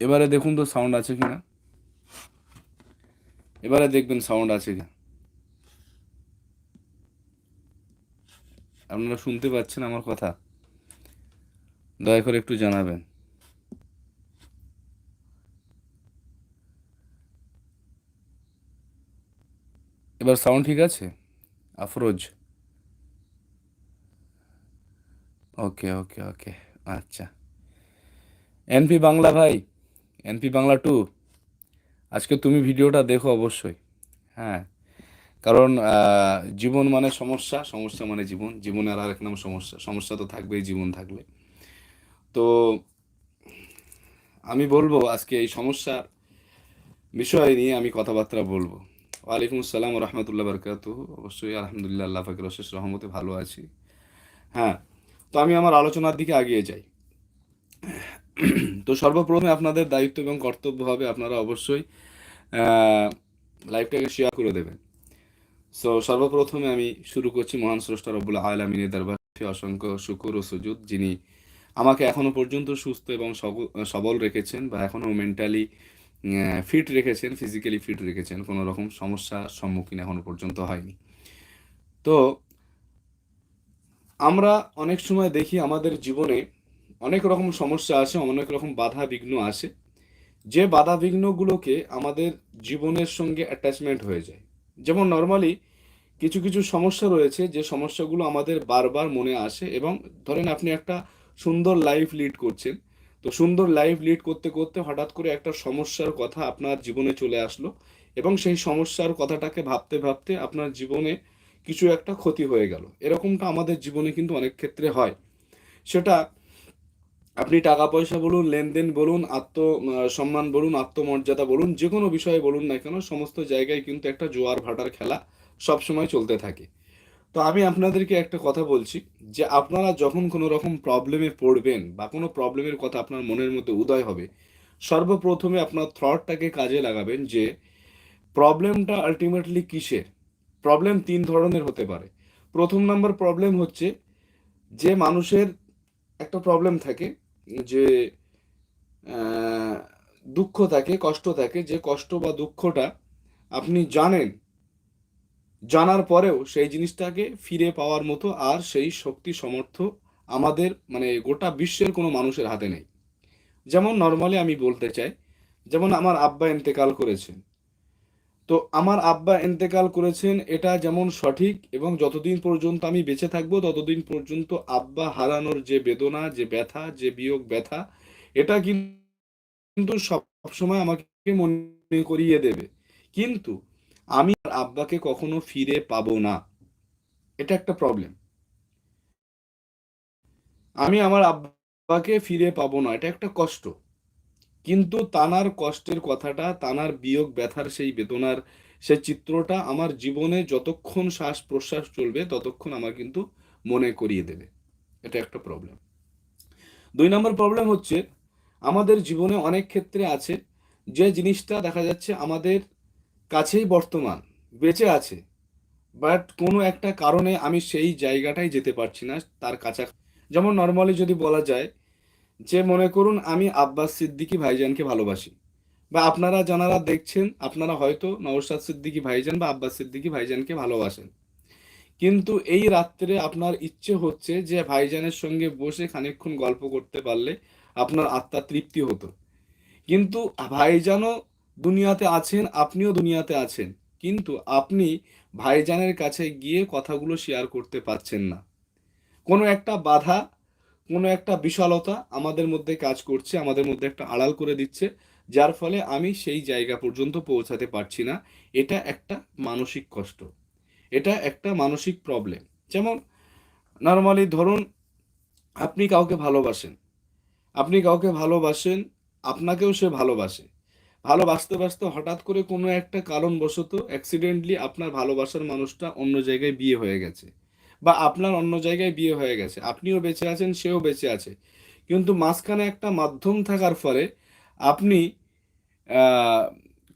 এবারে দেখুন তো সাউন্ড আছে কিনা। এবারে দেখবেন সাউন্ড আছে কিনা। আপনারা শুনতে পাচ্ছেন আমার কথা? দয়া করে একটু জানাবেন। এবার সাউন্ড ঠিক আছে? আফরোজ। ওকে ওকে ওকে আচ্ছা। এনপি বাংলা ভাই। এনপি বাংলা টু আজকে তুমি ভিডিওটা দেখো অবশ্যই। হ্যাঁ কারণ জীবন মানে সমস্যা সমস্যা মানে জীবন। জীবনের আর এক নাম সমস্যা। সমস্যা তো থাকবেই, জীবন থাকলে। তো আমি বলব আজকে এই সমস্যার বিষয় নিয়ে আমি কথাবার্তা বলব। ওয়ালাইকুম আসসালাম রহমতুল্লাহ বরকাত অবশ্যই আলহামদুলিল্লাহ, আল্লাহ ফাকির অশেষ রহমতে ভালো আছি। হ্যাঁ তো আমি আমার আলোচনার দিকে আগিয়ে যাই। তো সর্বপ্রথমে আপনাদের দায়িত্ব এবং কর্তব্য হবে আপনারা অবশ্যই লাইভটাকে শেয়ার করে দেবেন। সো সর্বপ্রথমে আমি শুরু করছি মহান স্রষ্টা রব্বুল আলমিনের দরবার অসংখ্য শুকুর ও সুজুদ, যিনি আমাকে এখনও পর্যন্ত সুস্থ এবং সবল রেখেছেন বা এখনও মেন্টালি ফিট রেখেছেন ফিজিক্যালি ফিট রেখেছেন, কোনো রকম সমস্যার সম্মুখীন এখনও পর্যন্ত হয়নি। তো, আমরা অনেক সময় দেখি আমাদের জীবনে অনেক রকম সমস্যা আসে, অনেক রকম বাধা বিঘ্ন আসে। যে বাধা বিঘ্নগুলোকে আমাদের জীবনের সঙ্গে অ্যাটাচমেন্ট হয়ে যায়। যেমন নর্মালি কিছু কিছু সমস্যা রয়েছে, যে সমস্যাগুলো আমাদের বারবার মনে আসে এবং ধরেন আপনি একটা সুন্দর লাইফ লিড করছেন। তো সুন্দর লাইফ লিড করতে করতে হঠাৎ করে একটা সমস্যার কথা আপনার জীবনে চলে আসলো এবং সেই সমস্যার কথাটাকে ভাবতে ভাবতে আপনার জীবনে কিছু একটা ক্ষতি হয়ে গেল। এরকমটা আমাদের জীবনে কিন্তু অনেক ক্ষেত্রে হয়। সেটা আপনি টাকা পয়সা বলুন লেনদেন বলুন আত্ম আহ, সম্মান বলুন আত্মমর্যাদা বলুন যে কোনো বিষয়ে বলুন না কেন সমস্ত জায়গায় কিন্তু একটা জোয়ার ভাটার খেলা সব সময় চলতে থাকে। তো আমি আপনাদেরকে একটা কথা বলছি যে আপনারা যখন কোনো রকম প্রবলেমে পড়বেন বা কোনো প্রবলেমের কথা আপনার মনের মধ্যে উদয় হবে সর্বপ্রথমে আপনার থটটাকে কাজে লাগাবেন যে প্রবলেমটা আলটিমেটলি কিসের? প্রবলেম তিন ধরনের হতে পারে। প্রথম নাম্বার প্রবলেম হচ্ছে যে মানুষের একটা প্রবলেম থাকে যে দুঃখ থাকে, কষ্ট থাকে, যে কষ্ট বা দুঃখটা আপনি জানেন, জানার পরেও সেই জিনিসটাকে ফিরে পাওয়ার মতো আর সেই শক্তি সমর্থ আমাদের মানে গোটা বিশ্বের কোনো মানুষের হাতে নেই। যেমন নর্মালি আমি বলতে চাই, যেমন আমার আব্বা ইন্তেকাল করেছেন তো আমার আব্বা ইন্তেকাল করেছেন, এটা যেমন সঠিক এবং যতদিন পর্যন্ত আমি বেঁচে থাকব, ততদিন পর্যন্ত আব্বা হারানোর যে বেদনা, যে ব্যথা, যে বিয়োগ ব্যথা, এটা কিন্তু সবসময় আমাকে মনে করিয়ে দেবে। কিন্তু আমি আর আব্বাকে কখনো ফিরে পাবো না। এটা একটা প্রবলেম আমি আমার আব্বাকে ফিরে পাবো না, এটা একটা কষ্ট। কিন্তু তানার কষ্টের কথাটা, তানার বিয়োগ ব্যথার সেই বেদনার সেই চিত্রটা আমার জীবনে যতক্ষণ শ্বাস প্রশ্বাস চলবে, ততক্ষণ আমার কিন্তু মনে করিয়ে দেবে। এটা একটা প্রবলেম দুই নম্বর প্রবলেম হচ্ছে, আমাদের জীবনে অনেক ক্ষেত্রে আছে, যে জিনিসটা দেখা যাচ্ছে আমাদের কাছেই বর্তমান, বেঁচে আছে বাট কোনো একটা কারণে আমি সেই জায়গাটায় যেতে পারছি না, তার কাছা যেমন নর্মালি যদি বলা যায় যে মনে করুন আমি আব্বাস সিদ্দিকী ভাইজানকে ভালোবাসি। বা আপনারা যারা দেখছেন, আপনারা হয়তো নওশাদ সিদ্দিকী ভাইজান বা আব্বাস সিদ্দিকী ভাইজানকে ভালোবাসেন। কিন্তু এই রাত্রে আপনার ইচ্ছে হচ্ছে যে ভাইজানের সঙ্গে বসে খানিকক্ষণ গল্প করতে পারলে আপনার আত্মা তৃপ্তি হতো। কিন্তু ভাইজানও দুনিয়াতে আছেন, আপনিও দুনিয়াতে আছেন। কিন্তু আপনি ভাইজানের কাছে গিয়ে কথাগুলো শেয়ার করতে পারছেন না। কোনো একটা বাধা কোনো একটা বিশালতা আমাদের মধ্যে কাজ করছে, আমাদের মধ্যে একটা আড়াল করে দিচ্ছে, যার ফলে আমি সেই জায়গা পর্যন্ত পৌঁছাতে পারছি না। এটা একটা মানসিক কষ্ট। এটা একটা মানসিক প্রবলেম যেমন নর্মালি ধরুন, আপনি কাউকে ভালোবাসেন। আপনি কাউকে ভালোবাসেন, আপনাকেও সে ভালোবাসে। ভালোবাসতে বাসতে হঠাৎ করে কোনো একটা কারণবশত অ্যাক্সিডেন্টলি আপনার ভালোবাসার মানুষটা অন্য জায়গায় বিয়ে হয়ে গেছে। বা আপনার অন্য জায়গায় বিয়ে হয়ে গেছে। আপনিও বেঁচে আছেন, সেও বেঁচে আছে। কিন্তু মাঝখানে একটা মাধ্যম থাকার ফলে আপনি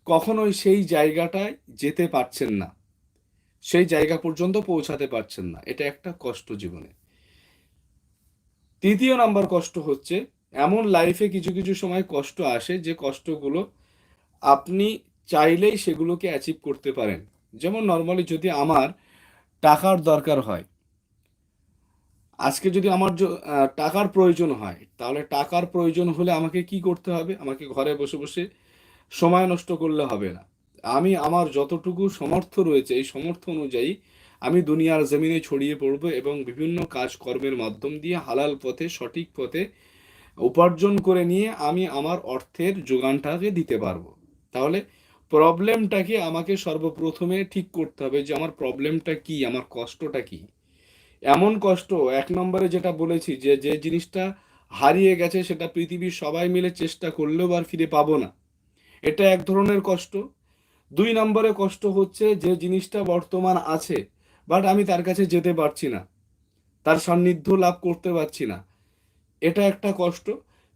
কখনোই সেই জায়গাটায় যেতে পারছেন না। সেই জায়গা পর্যন্ত পৌঁছাতে পারছেন না। এটা একটা কষ্ট জীবনে। তৃতীয় নাম্বার কষ্ট হচ্ছে, এমন লাইফে কিছু কিছু সময় কষ্ট আসে যে কষ্টগুলো আপনি চাইলেই সেগুলোকে অ্যাচিভ করতে পারেন। যেমন নর্মালি যদি আমার টাকার দরকার হয়। আজকে যদি আমার টাকার প্রয়োজন হয়, তাহলে টাকার প্রয়োজন হলে আমাকে কি করতে হবে? আমাকে ঘরে বসে বসে সময় নষ্ট করলে হবে না। আমি আমার যতটুকু সমর্থ রয়েছে, এই সমর্থ অনুযায়ী আমি দুনিয়ার জমিনে ছড়িয়ে পড়ব এবং বিভিন্ন কাজকর্মের মাধ্যম দিয়ে হালাল পথে, সঠিক পথে উপার্জন করে নিয়ে আমি আমার অর্থের যোগানটাকে দিতে পারব। তাহলে প্রবলেমটাকে আমাকে সর্বপ্রথমে ঠিক করতে হবে যে আমার প্রবলেমটা কি? আমার কষ্টটা কি? এমন কষ্ট, এক নম্বরে যেটা বলেছি যে যে জিনিসটা হারিয়ে গেছে সেটা পৃথিবীর সবাই মিলে চেষ্টা করলেও আর ফিরে পাবো না। এটা এক ধরনের কষ্ট। দুই নম্বরে কষ্ট হচ্ছে যে জিনিসটা বর্তমান আছে বাট আমি তার কাছে যেতে পারছি না। তার সান্নিধ্য লাভ করতে পারছি না। এটা একটা কষ্ট।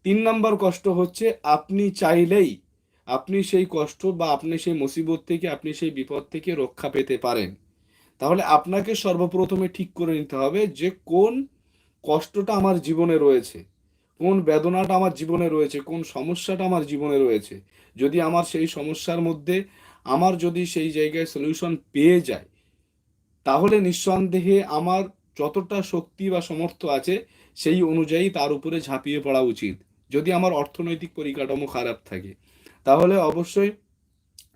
তিন নম্বর কষ্ট হচ্ছে আপনি চাইলেই আপনি সেই কষ্ট বা আপনি সেই মুসিবত থেকে, আপনি সেই বিপদ থেকে রক্ষা পেতে পারেন। তাহলে আপনাকে সর্বপ্রথমে ঠিক করে নিতে হবে যে কোন কষ্টটা আমার জীবনে রয়েছে, কোন বেদনাটা আমার জীবনে রয়েছে, কোন সমস্যাটা আমার জীবনে রয়েছে। যদি আমার সেই সমস্যার মধ্যে আমার যদি সেই জায়গায় সলিউশন পেয়ে যায়, তাহলে নিঃসন্দেহে আমার যতটা শক্তি বা সমর্থ আছে, সেই অনুযায়ী তার উপরে ঝাঁপিয়ে পড়া উচিত। যদি আমার অর্থনৈতিক পরিকাঠামো খারাপ থাকে তাহলে অবশ্যই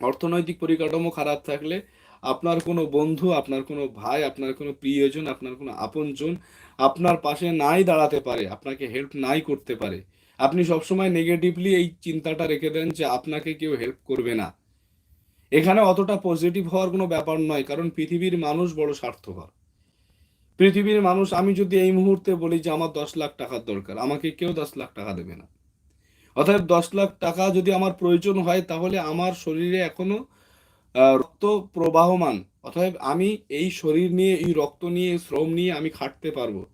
অর্থনৈতিক পরিকাঠামো খারাপ থাকলে আপনার কোনো বন্ধু, আপনার কোনো ভাই, আপনার কোনো প্রিয়জন, আপনার কোনো আপনজন আপনার পাশে নাই দাঁড়াতে পারে, আপনাকে হেল্প নাই করতে পারে। আপনি সবসময় নেগেটিভলি এই চিন্তাটা রেখে দেন যে আপনাকে কেউ হেল্প করবে না। এখানে অতটা পজিটিভ হওয়ার কোনো ব্যাপার নয়, কারণ পৃথিবীর মানুষ বড় স্বার্থপর। পৃথিবীর মানুষ, আমি যদি এই মুহূর্তে বলি যে আমার দশ লাখ টাকার দরকার, আমাকে কেউ দশ লাখ টাকা দেবে না। অর্থাৎ দশ লাখ টাকা যদি আমার প্রয়োজন হয়, তাহলে আমার শরীরে এখনও রক্ত প্রবাহমান। অতএব আমি এই শরীর নিয়ে, এই রক্ত নিয়ে, শ্রম নিয়ে আমি খাটতে পারব।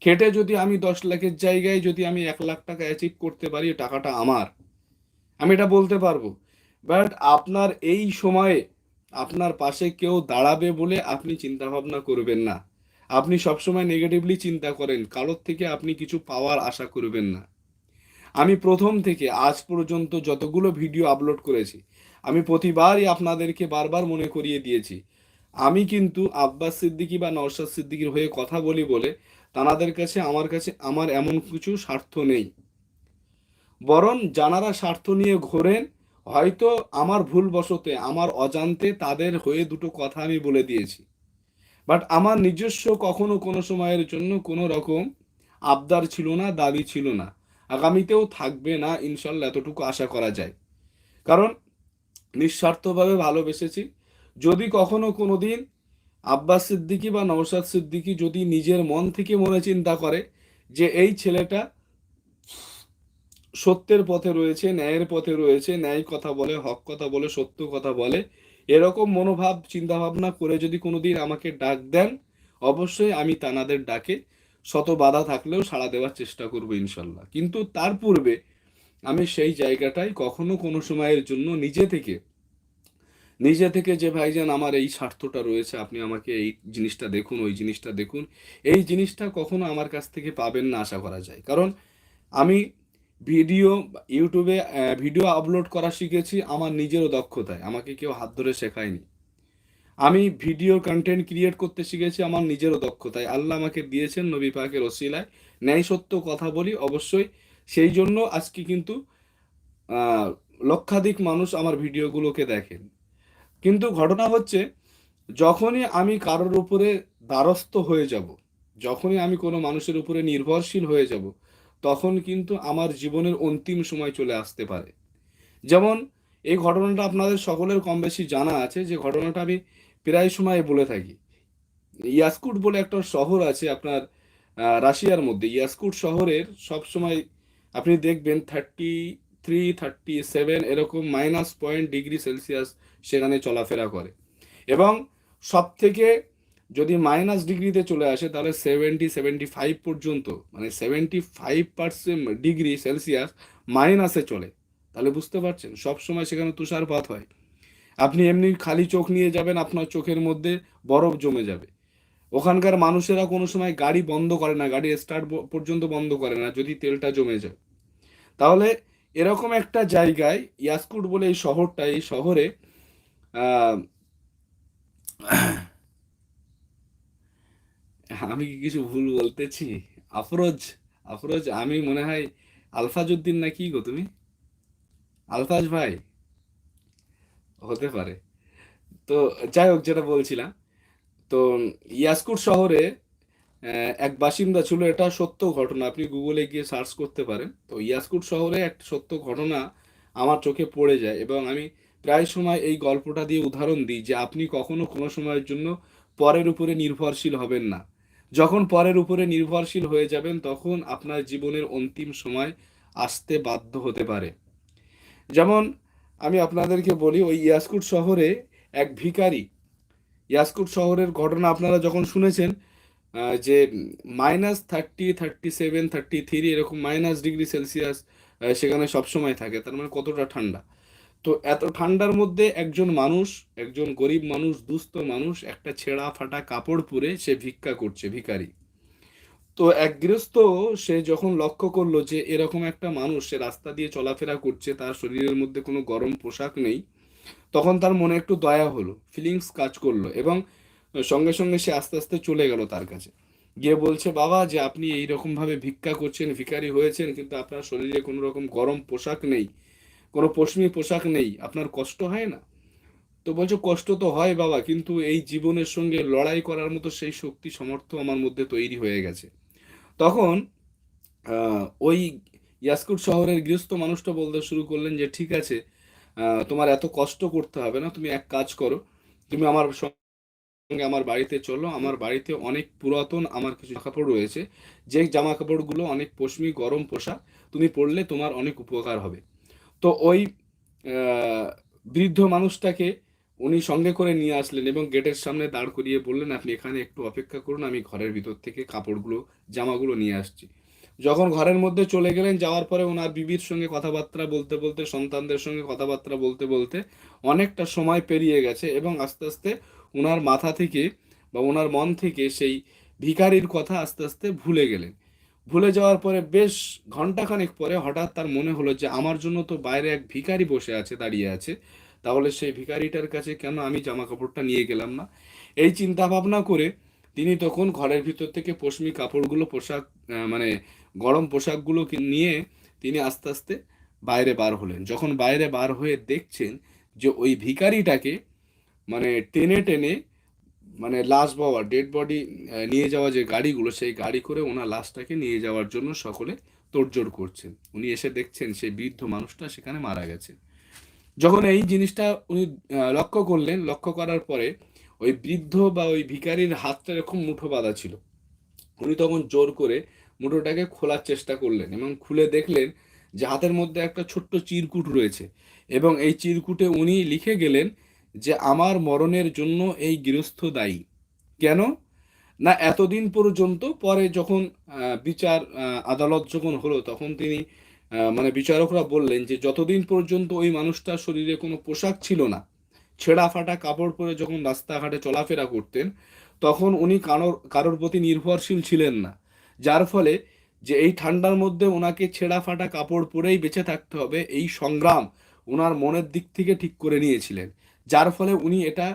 খেটে যদি আমি দশ লাখের জায়গায় যদি আমি এক লাখ টাকা অ্যাচিভ করতে পারি টাকাটা আমার। আমি এটা বলতে পারব। বাট আপনার এই সময়ে আপনার পাশে কেউ দাঁড়াবে বলে আপনি চিন্তা ভাবনা করবেন না। আপনি সবসময় নেগেটিভলি চিন্তা করেন। কারোর থেকে আপনি কিছু পাওয়ার আশা করবেন না। আমি প্রথম থেকে আজ পর্যন্ত যতগুলো ভিডিও আপলোড করেছি, আমি প্রতিবারই আপনাদেরকে বারবার মনে করিয়ে দিয়েছি। আমি কিন্তু আব্বাস সিদ্দিকি বা নওশাদ সিদ্দিকির হয়ে কথা বলি বলে তানাদের কাছে, আমার কাছে আমার এমন কিছু স্বার্থ নেই। বরং জানারা স্বার্থ নিয়ে ঘোরেন, হয়তো আমার ভুলবশতে, আমার অজান্তে তাদের হয়ে দুটো কথা আমি বলে দিয়েছি। বাট আমার নিজস্ব কখনো কোনো সময়ের জন্য কোনো রকম আবদার ছিল না, দাবি ছিল না। আগামীতেও থাকবে না, ইনশাল্লাহ এতটুকু আশা করা যায়। কারণ নিঃস্বার্থভাবে ভালোবেসেছি। যদি কখনো কোনো দিন আব্বাস সিদ্দিকী বা নওশাদ সিদ্দিকি যদি নিজের মন থেকে মনে চিন্তা করে যে এই ছেলেটা সত্যের পথে রয়েছে, ন্যায়ের পথে রয়েছে, ন্যায় কথা বলে, হক কথা বলে, সত্য কথা বলে, এরকম মনোভাব, চিন্তাভাবনা করে যদি কোনোদিন আমাকে ডাক দেন, অবশ্যই আমি তানাদের ডাকে। শত বাধা থাকলেও সাড়া দেওয়ার চেষ্টা করব ইনশাল্লাহ। কিন্তু তার পূর্বে আমি সেই জায়গাটায় কখনো কোনো সময়ের জন্য নিজে থেকে নিজে থেকে যে, ভাইজান, আমার এই স্বার্থটা রয়েছে, আপনি আমাকে এই জিনিসটা দেখুন, ওই জিনিসটা দেখুন। এই জিনিসটা কখনো আমার কাছ থেকে পাবেন না আশা করা যায়। কারণ আমি ভিডিও, ইউটিউবে ভিডিও আপলোড করা শিখেছি আমার নিজেরও দক্ষতায়। আমাকে কেউ হাত ধরে শেখায়নি। আমি ভিডিও কন্টেন্ট ক্রিয়েট করতে শিখেছি আমার নিজেরও দক্ষতায়। আল্লাহ আমাকে দিয়েছেন নবী পাকের ওসিলায়। ন্যায় সত্য কথা বলি অবশ্যই। সেই জন্য আজকে কিন্তু লক্ষাধিক মানুষ আমার ভিডিওগুলোকে দেখেন কিন্তু ঘটনা হচ্ছে, যখনই আমি কারোর উপরে দ্বারস্থ হয়ে যাব, যখনই আমি কোনো মানুষের উপরে নির্ভরশীল হয়ে যাব, তখন কিন্তু আমার জীবনের অন্তিম সময় চলে আসতে পারে। যেমন, এই ঘটনাটা আপনাদের সকলের কম বেশি জানা আছে যে ঘটনাটা আমি প্রায় সময় বলে থাকি। ইয়াসকুট বলে একটা শহর আছে আপনার রাশিয়ার মধ্যে। ইয়াসকুট শহরের সব সময় আপনি দেখবেন থার্টি থ্রি থার্টি সেভেন এরকম মাইনাস পয়েন্ট ডিগ্রি সেলসিয়াস সেখানে চলাফেরা করে। এবং সব থেকে যদি মাইনাস ডিগ্রিতে চলে আসে, তাহলে সেভেন্টি সেভেন্টি ফাইভ পর্যন্ত মানে seventy five percent degree Celsius মাইনাসে চলে। তাহলে বুঝতে পারছেন? সব সময় সেখানে তুষারপাত হয়। আপনি এমনি খালি চোখ নিয়ে যাবেন, আপনার চোখের মধ্যে বরফ জমে যাবে। ওখানকার মানুষেরা কোনো সময় গাড়ি বন্ধ করে না, গাড়ি স্টার্ট পর্যন্ত বন্ধ করে না, যদি তেলটা জমে যায়। তাহলে এরকম একটা জায়গায় ইয়াসকুট বলে এই শহরটা, এই শহরে আমি কি কিছু ভুল বলতেছি? আফরোজ আফরোজ, আমি মনে হয় আলফাজউদ্দিন না কি গো তুমি? আলফাজ ভাই। হতে পারে। তো যাই হোক, যেটা বলছিলাম, তো ইয়াসকুট শহরে এক বাসিন্দা ছিল, এটা সত্য ঘটনা, আপনি গুগলে গিয়ে সার্চ করতে পারেন। তো ইয়াসকুট শহরে একটা সত্য ঘটনা আমার চোখে পড়ে যায়, এবং আমি প্রায় সময় এই গল্পটা দিয়ে উদাহরণ দিই যে আপনি কখনো কোনো সময়ের জন্য পরের উপরে নির্ভরশীল হবেন না। যখন পরের উপরে নির্ভরশীল হয়ে যাবেন, তখন আপনার জীবনের অন্তিম সময় আসতে বাধ্য হতে পারে। যেমন আমি আপনাদেরকে বলি, ওই ইয়াসকুট শহরে এক ভিখারি, ইয়াসকুট শহরের ঘটনা আপনারা যখন শুনেছেন যে minus thirty thirty seven thirty three এরকম মাইনাস ডিগ্রি সেলসিয়াস সেখানে সবসময় থাকে, তার মানে কতটা ঠান্ডা। তো এত ঠান্ডার মধ্যে একজন মানুষ, একজন গরিব মানুষ, দুস্থ মানুষ একটা ছেঁড়া ফাটা কাপড় পরে সে ভিক্ষা করছে, ভিখারি। তো এক গৃহস্থ সে যখন লক্ষ্য করল যে এরকম একটা মানুষ সে রাস্তা দিয়ে চলাফেরা করছে, তার শরীরের মধ্যে কোনো গরম পোশাক নেই, তখন তার মনে একটু দয়া হলো ফিলিংস কাজ করল এবং সঙ্গে সঙ্গে সে আস্তে আস্তে চলে গেল তার কাছে। গিয়ে বলছে, বাবা, যে আপনি এই রকম ভাবে ভিক্ষা করছেন, ভিখারি হয়েছেন, কিন্তু আপনার শরীরে কোনো রকম গরম পোশাক নেই, কোনো পশমি পোশাক নেই, আপনার কষ্ট হয় না? তো বলছো, কষ্ট তো হয় বাবা, কিন্তু এই জীবনের সঙ্গে লড়াই করার মতো সেই শক্তি, সামর্থ্য আমার মধ্যে তৈরি হয়ে গেছে। তখন ওই ইয়াসকুট শহরের গৃহস্থ মানুষটা বলতে শুরু করলেন যে, ঠিক আছে তোমার এত কষ্ট করতে হবে না, তুমি এক কাজ করো, তুমি আমার সঙ্গে আমার বাড়িতে চলো, আমার বাড়িতে অনেক পুরাতন আমার কিছু কাপড় রয়েছে, যে জামা কাপড়গুলো অনেক পশমি, গরম পোশাক, তুমি পরলে তোমার অনেক উপকার হবে। তো ওই বৃদ্ধ মানুষটাকে উনি সঙ্গে করে নিয়ে আসলেন এবং গেটের সামনে দাঁড় করিয়ে বললেন, আপনি এখানে একটু অপেক্ষা করুন, আমি ঘরের ভিতর থেকে কাপড়গুলো, জামাগুলো নিয়ে আসছি। যখন ঘরের মধ্যে চলে গেলেন, যাওয়ার পরে ওনার বিবির সঙ্গে কথাবার্তা বলতে বলতে, সন্তানদের সঙ্গে কথাবার্তা বলতে বলতে অনেকটা সময় পেরিয়ে গেছে এবং আস্তে আস্তে ওনার মাথা থেকে বা ওনার মন থেকে সেই ভিখারির কথা আস্তে আস্তে ভুলে গেলেন। ভুলে যাওয়ার পরে বেশ ঘন্টাখানেক পরে হঠাৎ তার মনে হলো যে, আমার জন্য তো বাইরে এক ভিখারি বসে আছে, দাঁড়িয়ে আছে। তাহলে সেই ভিখারিটার কাছে কেন আমি জামা কাপড়টা নিয়ে গেলাম না? এই চিন্তা ভাবনা করে তিনি তখন ঘরের ভিতর থেকে পশমি কাপড়গুলো পোশাক মানে গরম পোশাকগুলো নিয়ে তিনি আস্তে আস্তে বাইরে বার হলেন। যখন বাইরে বার হয়ে দেখছেন যে ওই ভিখারিটাকে মানে টেনে টেনে মানে লাশ বাবা ডেড বডি নিয়ে যাওয়া যে গাড়িগুলো, সেই গাড়ি করে ওনার লাশটাকে নিয়ে যাওয়ার জন্য সকলে তোড়জোড় করছেন। উনি এসে দেখছেন সেই বৃদ্ধ মানুষটা সেখানে মারা গেছে। যখন এই জিনিসটা উনি লক্ষ্য করলেন, লক্ষ্য করার পরে ওই বৃদ্ধ বা ওই ভিখারির হাতটা এরকম মুঠো বাঁধা ছিল। উনি তখন জোর করে মুঠোটাকে খোলার চেষ্টা করলেন এবং খুলে দেখলেন যে হাতের মধ্যে একটা ছোট্ট চিরকুট রয়েছে এবং এই চিরকুটে উনি লিখে গেলেন যে, আমার মরণের জন্য এই গৃহস্থ দায়ী। কেন? না, এতদিন পর্যন্ত পরে যখন বিচার আদালত যখন হলো তখন তিনি মানে বিচারকরা বললেন যে যতদিন পর্যন্ত ওই মানুষটার শরীরে কোনো পোশাক ছিল না, ছেঁড়া ফাটা কাপড় পরে যখন রাস্তাঘাটে চলাফেরা করতেন, তখন উনি কারোর কারোর প্রতি নির্ভরশীল ছিলেন না। যার ফলে যে এই ঠান্ডার মধ্যে ওনাকে ছেঁড়া ফাটা কাপড় পরেই বেঁচে থাকতে হবে, এই সংগ্রাম ওনার মনের দিক থেকে ঠিক করে নিয়েছিলেন। যার ফলে উনি এটা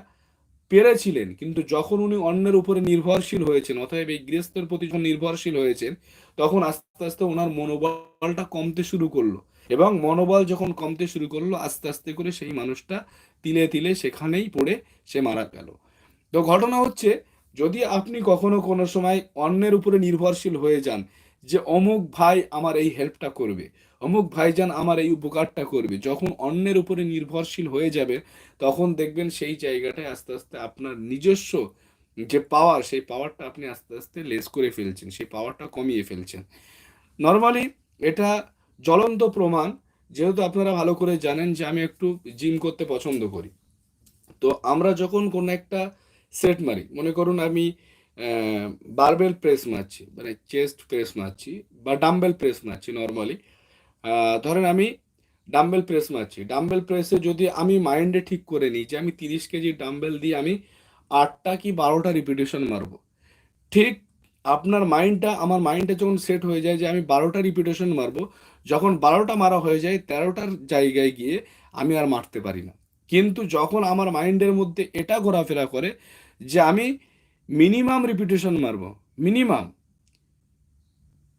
পেরেছিলেন, কিন্তু যখন উনি অন্যের উপরে নির্ভরশীল হয়েছেন, অতএব এই গৃহস্থের প্রতি যখন নির্ভরশীল হয়েছেন তখন আস্তে আস্তে ওনার মনোবলটা কমতে শুরু করল। এবং মনোবল যখন কমতে শুরু করল, আস্তে আস্তে করে সেই মানুষটা তিলে তিলে সেখানেই পড়ে সে মারা গেল। তো ঘটনা হচ্ছে, যদি আপনি কখনো কোনো সময় অন্যের উপরে নির্ভরশীল হয়ে যান যে অমুক ভাই আমার এই হেল্পটা করবে, অমুক ভাই ভাইজান আমার এই উপকারটা করবে, যখন অন্যের উপরে নির্ভরশীল হয়ে যাবে, তখন দেখবেন সেই জায়গাটায় আস্তে আস্তে আপনার নিজস্ব যে পাওয়ার সেই পাওয়ারটা আপনি আস্তে আস্তে লেস করে ফেলছেন, সেই পাওয়ারটা কমিয়ে ফেলছেন। নর্মালি এটা জ্বলন্ত প্রমাণ, যেহেতু আপনারা ভালো করে জানেন যে আমি একটু জিম করতে পছন্দ করি। তো আমরা যখন কোনো একটা সেট মারি, মনে করুন আমি বারবেল প্রেস মারছি মানে চেস্ট প্রেস মারছি বা ডাম্বেল প্রেস মারছি নর্মালি ধরেন আমি ডাম্বেল প্রেস মারছি। ডাম্বেল প্রেসে যদি আমি মাইন্ডে ঠিক করে নিই যে আমি তিরিশ কেজি ডাম্বেল দিয়ে আমি আটটা কি বারোটা রিপিটেশন মারবো। ঠিক আপনার মাইন্ডটা আমার মাইন্ডটা যখন সেট হয়ে যায় যে আমি বারোটা রিপিটেশন মারবো, যখন বারোটা মারা হয়ে যায়, তেরোটার জায়গায় গিয়ে আমি আর মারতে পারি না। কিন্তু যখন আমার মাইন্ডের মধ্যে এটা ঘোরাফেরা করে যে আমি মিনিমাম রিপিটেশন মারবো মিনিমাম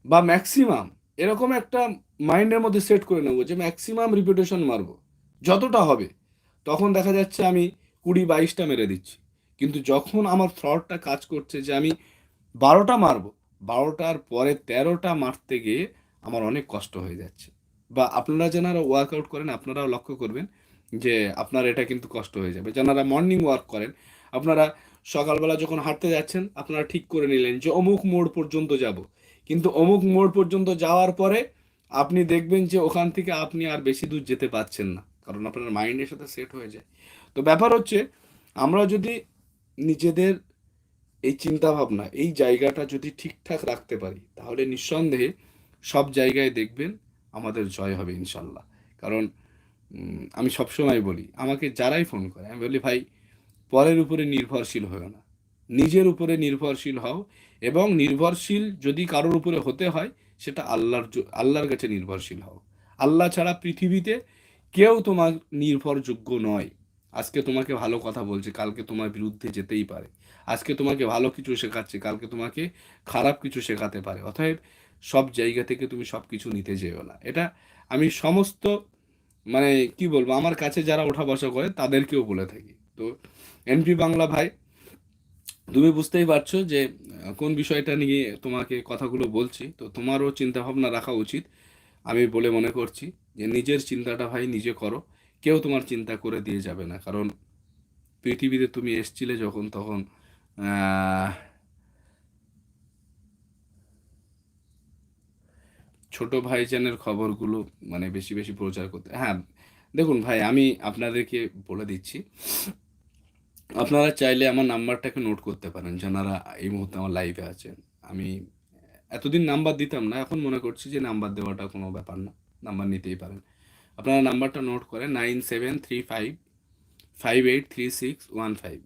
বা ম্যাক্সিমাম এরকম একটা মাইন্ডের মধ্যে সেট করে নেব যে ম্যাক্সিমাম রিপিটেশন মারবো, যতটা হবে। তখন দেখা যাচ্ছে আমি কুড়ি বাইশটা মেরে দিচ্ছি। কিন্তু যখন আমার ফ্রডটা কাজ করছে যে আমি বারোটা মারবো, বারোটার পরে তেরোটা মারতে গিয়ে আমার অনেক কষ্ট হয়ে যাচ্ছে। বা আপনারা যারা ওয়ার্কআউট করেন, আপনারাও লক্ষ্য করবেন যে আপনার এটা কিন্তু কষ্ট হয়ে যাবে। যারা মর্নিং ওয়ার্ক করেন, আপনারা সকালবেলা যখন হাঁটতে যাচ্ছেন, আপনারা ঠিক করে নিলেন যে অমুক মোড় পর্যন্ত যাব। কিন্তু অমুক মোড় পর্যন্ত যাওয়ার পরে আপনি দেখবেন যে ওখান থেকে আপনি আর বেশি দূর যেতে পারছেন না। কারণ আপনার মাইন্ডের সাথে সেট হয়ে যায়। তো ব্যাপার হচ্ছে, আমরা যদি নিজেদের এই চিন্তা ভাবনা এই জায়গাটা যদি ঠিকঠাক রাখতে পারি, তাহলে নিঃসন্দেহে সব জায়গায় দেখবেন আমাদের জয় হবে ইনশাল্লাহ। কারণ আমি সবসময় বলি, আমাকে যারাই ফোন করে, আমি বলি, ভাই, পরের উপরে নির্ভরশীল হও না। নিজের উপরে নির্ভরশীল হও এবং নির্ভরশীল যদি কারোর উপরে হতে হয়, সেটা আল্লাহর আল্লাহর কাছে নির্ভরশীল হও। আল্লাহ ছাড়া পৃথিবীতে কেউ তোমার নির্ভরযোগ্য নয়। আজকে তোমাকে ভালো কথা বলছে, কালকে তোমার বিরুদ্ধে যেতেই পারে। আজকে তোমাকে ভালো কিছু শেখাচ্ছে, কালকে তোমাকে খারাপ কিছু শেখাতে পারে। অতএব সব জায়গা থেকে তুমি সব কিছু নিতে যেও না। এটা আমি সমস্ত মানে কি বলব, আমার কাছে যারা ওঠা বসা করে তাদেরকেও বলে থাকি। তো এনপি বাংলা ভাই, তুমি বুঝতেই পারছ যে, কোন বিষয়টা নিয়ে তোমাকে কথাগুলো বলছি, তো তোমারও চিন্তাভাবনা রাখা উচিত। আমি বলে মনে করছি যে, নিজের চিন্তাটা ভাই নিজে করো। কেউ তোমার চিন্তা করে দিয়ে যাবে না। কারণ পৃথিবীতে তুমি এসছিলে যখন, তখন ছোট ভাইজানের খবরগুলো মানে বেশি বেশি প্রচার করতে হ্যাঁ দেখুন ভাই, আমি আপনাদেরকে বলে দিচ্ছি। আপনারা চাইলে আমার নাম্বারটাকে নোট করতে পারেন যারা এই মুহূর্তে আমার লাইভে আছেন। আমি এতদিন নাম্বার দিতাম না, এখন মনে করছি যে নাম্বার দেওয়াটা কোনো ব্যাপার না, নাম্বার নিতেই পারেন। আপনারা নাম্বারটা নোট করেন nine seven three five five eight three six one five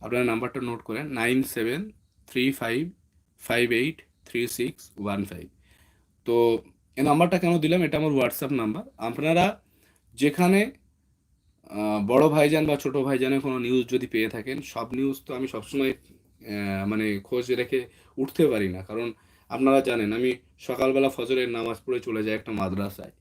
আপনারা নাম্বারটা নোট করেন nine seven three five five eight three six one five তো এই নাম্বারটা কেন দিলাম? এটা আমার হোয়াটসঅ্যাপ নাম্বার। আপনারা যেখানে বড় ভাইজান বা ছোট ভাইজানের কোনো নিউজ যদি পেয়ে থাকেন, সব নিউজ তো আমি সবসময় মানে খোঁজ রেখে উঠতে পারি না। কারণ আপনারা জানেন, আমি সকালবেলা ফজরের নামাজ পড়ে চলে যাই একটা মাদ্রাসায়।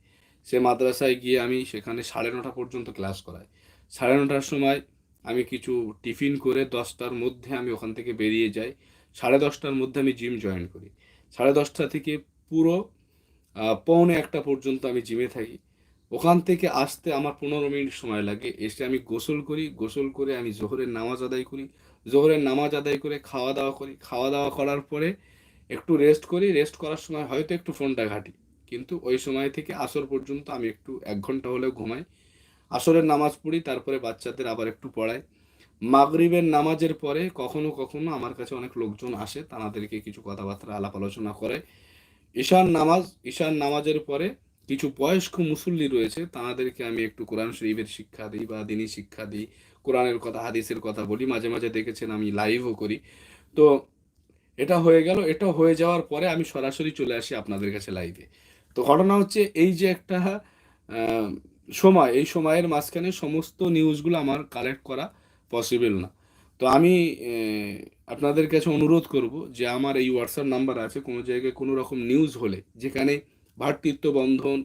সে মাদ্রাসায় গিয়ে আমি সেখানে সাড়ে নটা পর্যন্ত ক্লাস করাই। সাড়ে নটার সময় আমি কিছু টিফিন করে দশটার মধ্যে আমি ওখান থেকে বেরিয়ে যাই। সাড়ে দশটার মধ্যে আমি জিম জয়েন করি। সাড়ে দশটা থেকে পুরো পৌনে একটা পর্যন্ত আমি জিমে থাকি। ওখান থেকে আসতে আমার পনেরো মিনিট সময় লাগে। এসে আমি গোসল করি। গোসল করে আমি জোহরের নামাজ আদায় করি। জোহরের নামাজ আদায় করে খাওয়া দাওয়া করি। খাওয়া দাওয়া করার পরে একটু রেস্ট করি। রেস্ট করার সময় হয়তো একটু ফোনটা ঘাঁটি। কিন্তু ওই সময় থেকে আসর পর্যন্ত আমি একটু এক ঘণ্টা হলেও ঘুমাই। আসরের নামাজ পড়ি, তারপরে বাচ্চাদের আবার একটু পড়াই। মাগরিবের নামাজের পরে কখনো কখনো আমার কাছে অনেক লোকজন আসে, তাদেরকে কিছু কথাবার্তা, আলাপ আলোচনা করে। ঈশান নামাজ ঈশান নামাজের পরে কিছু বয়স্ক মুসল্লি রয়েছে, তাদেরকে আমি একটু কোরআন শরীফের শিক্ষা দিই বা দিনী শিক্ষা দিই, কোরআনের কথা, হাদিসের কথা বলি, মাঝে মাঝে দেখেছেন আমি লাইভও করি। তো এটা হয়ে গেল, এটা হয়ে যাওয়ার পরে আমি সরাসরি চলে আসি আপনাদের কাছে লাইভে তো ঘটনা হচ্ছে এই যে একটা সময়, এই সময়ের মাঝখানে সমস্ত নিউজগুলো আমার কালেক্ট করা পসিবল না। তো আমি আপনাদের কাছে অনুরোধ করব যে আমার এই হোয়াটসঅ্যাপ নাম্বার আছে, কোনো জায়গায় কোনো রকম নিউজ হলে, যেখানে ভাতৃত্ব বন্ধন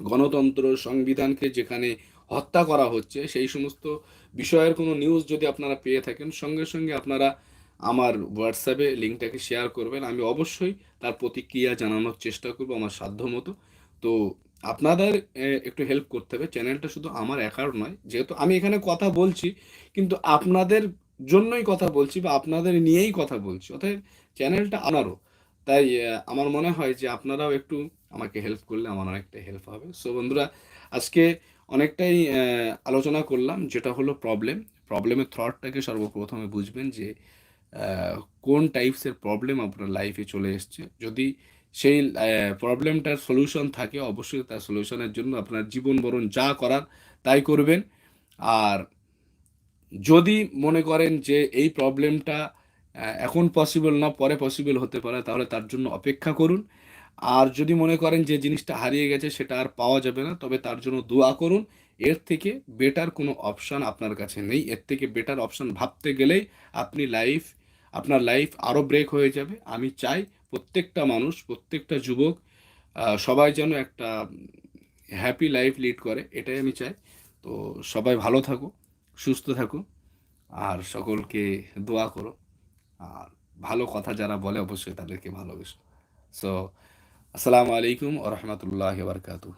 গণতন্ত্র, সংবিধানকে যেখানে হত্যা করা হচ্ছে, সেই সমস্ত বিষয়ের কোনো নিউজ যদি আপনারা পেয়ে থাকেন, সঙ্গে সঙ্গে আপনারা আমার হোয়াটসঅ্যাপে লিঙ্কটাকে শেয়ার করবেন। আমি অবশ্যই তার প্রতিক্রিয়া জানানোর চেষ্টা করব আমার সাধ্য মতো। তো আপনাদের একটু হেল্প করতে হবে। চ্যানেলটা শুধু আমার একার নয়, যেহেতু আমি এখানে কথা বলছি, কিন্তু আপনাদের জন্যই কথা বলছি বা আপনাদের নিয়েই কথা বলছি। অতএব চ্যানেলটা আমারও। তাই আমার মনে হয় যে আপনারাও একটু আমাকে হেল্প করলে আমার অনেকটা হেল্প হবে। সো বন্ধুরা, আজকে অনেকটাই আলোচনা করলাম, যেটা হলো প্রবলেম প্রবলেমের থ্রটটাকে সর্বপ্রথমে বুঝবেন যে কোন টাইপসের প্রবলেম আপনার লাইফে চলে এসছে। যদি সেই প্রবলেমটার সলিউশন থাকে, অবশ্যই তার সলিউশনের জন্য আপনার জীবন বরণ যা করার তাই করবেন। আর যদি মনে করেন যে এই প্রবলেমটা এখন পসিবল না, পরে পসিবল হতে পারে, তাহলে তার জন্য অপেক্ষা করুন। আর যদি মনে করেন যে জিনিসটা হারিয়ে গেছে, সেটা আর পাওয়া যাবে না, তবে তার জন্য দোয়া করুন। এর থেকে বেটার কোনো অপশান আপনার কাছে নেই। এর থেকে বেটার অপশান ভাবতে গেলেই আপনি লাইফ আপনার লাইফ আরও ব্রেক হয়ে যাবে। আমি চাই প্রত্যেকটা মানুষ, প্রত্যেকটা যুবক সবাই যেন একটা হ্যাপি লাইফ লিড করে, এটাই আমি চাই। তো সবাই ভালো থাকো, সুস্থ থাকো, আর সকলকে দোয়া করো। আর ভালো কথা যারা বলে, অবশ্যই তাদেরকে ভালোবেসো। সো আসসালামু আলাইকুম ও রহমতুল্লাহ বারকাতু